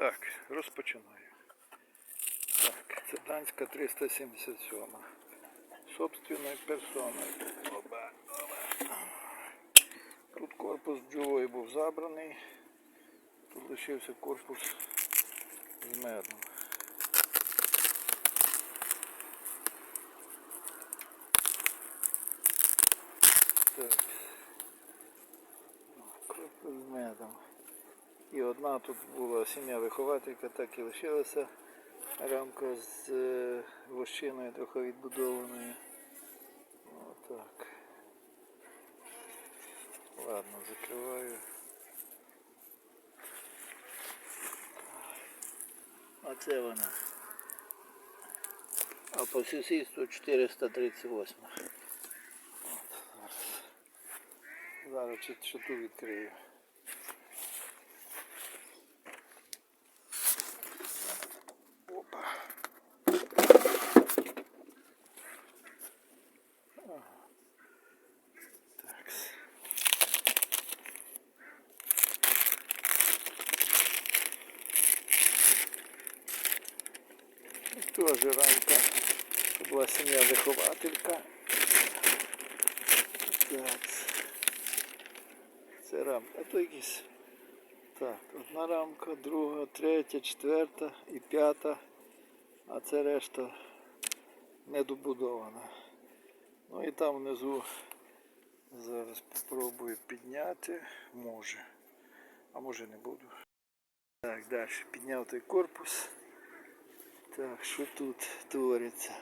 Так, розпочинаю. Так, це Данська 377. Собственною персоною. Оба, оба. Тут корпус бджолої був забраний. Тут лишився корпус з медом. Так. Корпус з медом. І одна тут була сім'я вихователька, так і лишилася рамка з е, вощиною трохи відбудованою. Отак. Ладно, закриваю. Оце вона. А по сусідству 438. От, зараз. Зараз чи- тут відкрию. Тоже рамка. Це була сім'я вихователька. Так. Це рамка. А то якісь. Так, одна рамка, друга, третя, четверта і п'ята. А це решта недобудована. Ну і там внизу зараз попробую підняти. Може. А може не буду. Так, далі підняв той корпус. Так, що тут твориться?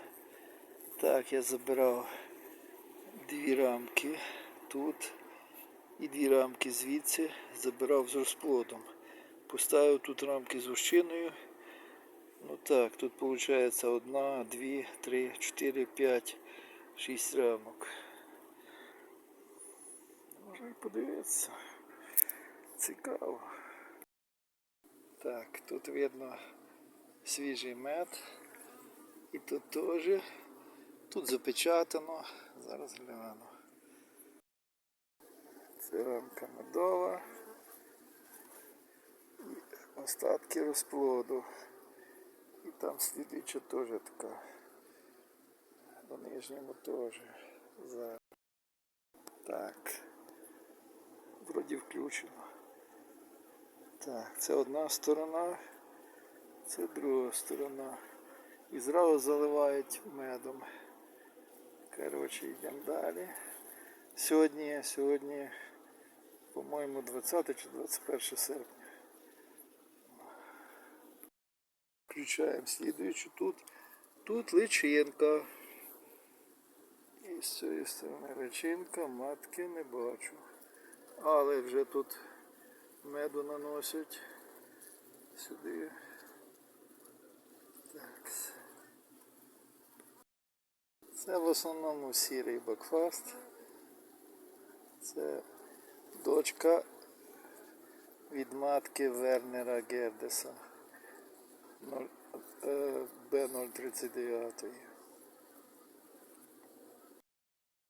Так, я забирав дві рамки тут і дві рамки звідси забирав з розплодом. Поставив тут рамки з вощиною. Ну так, тут виходить одна, дві, три, чотири, п'ять, шість рамок. Можна подивитися. Цікаво. Так, тут видно свіжий мед. І тут теж. Тут запечатано. Зараз гляну. Це рамка медова. І остатки розплоду. І там слідуюча теж така. На нижньому теж. Так. Вроді включено. Так, це одна сторона, це друга сторона. І зразу заливають медом. Коротше, йдемо далі. Сьогодні, сьогодні, по-моєму, 20 чи 21 серпня. Включаємо слідуючу тут. Тут личинка. І з цієї сторони личинка, матки не бачу. Але вже тут меду наносять сюди. Це в основному сірий бакфаст. Це дочка від матки Вернера Гердеса е, Б039.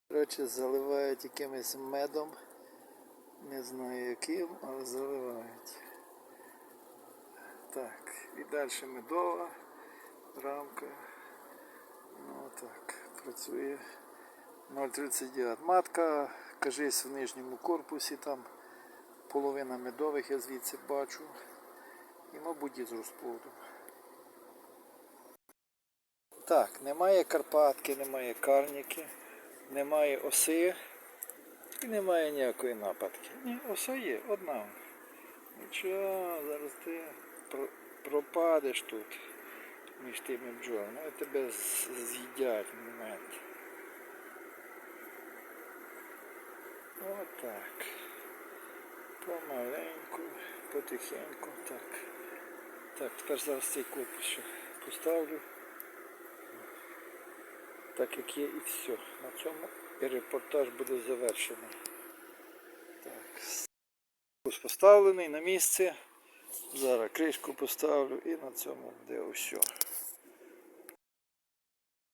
Коротше, заливають якимось медом. Не знаю яким, але заливають. Так, і далі медова рамка. Ну так, працює 0,39. Матка, кажись, в нижньому корпусі, там половина медових я звідси бачу. І, мабуть, із розплодом. Так, немає Карпатки, немає карніки, немає оси і немає ніякої нападки. Ні, оса є, одна. Нічого, зараз ти пропадеш тут між тими бджолами. Ну, і тебе з'їдять в момент. Отак. Помаленьку, потихеньку. Так. Так, тепер зараз цей корпус ще поставлю. Так як є і все. На цьому і репортаж буде завершений. Так. Поставлений на місце. Зараз кришку поставлю і на цьому буде все.